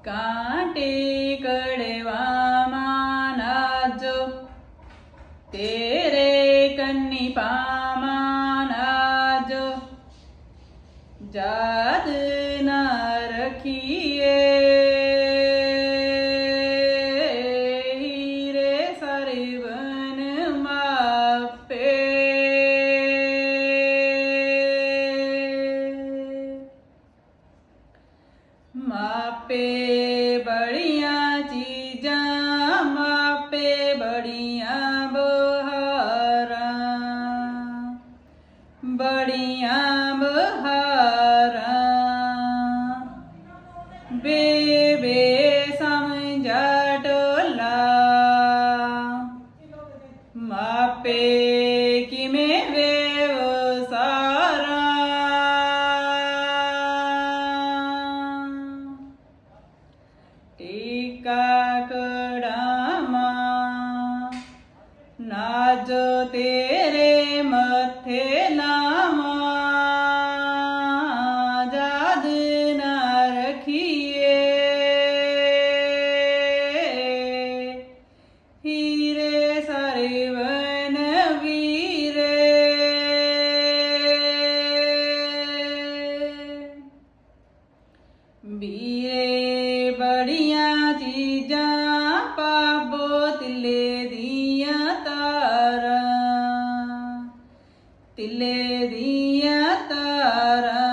કાંટે કડવામાં નાજો તેરે કન્ની પામાં નાજો જાદ ના રખીએ मापे बढ़िया चीजां मापे बढ़िया बहारा। बढ़िया मापे कि में ટીકા કડામાં નાજો તેરે મથે નામાં જાદ ના રખીએ હીરે સરવન વીરે વીરે ਪਾਵੋ ਤਿਲੇ ਦੀਆਂ ਤਾਰਾਂ। ਤਿਲੇ ਦੀਆਂ ਤਾਰਾਂ।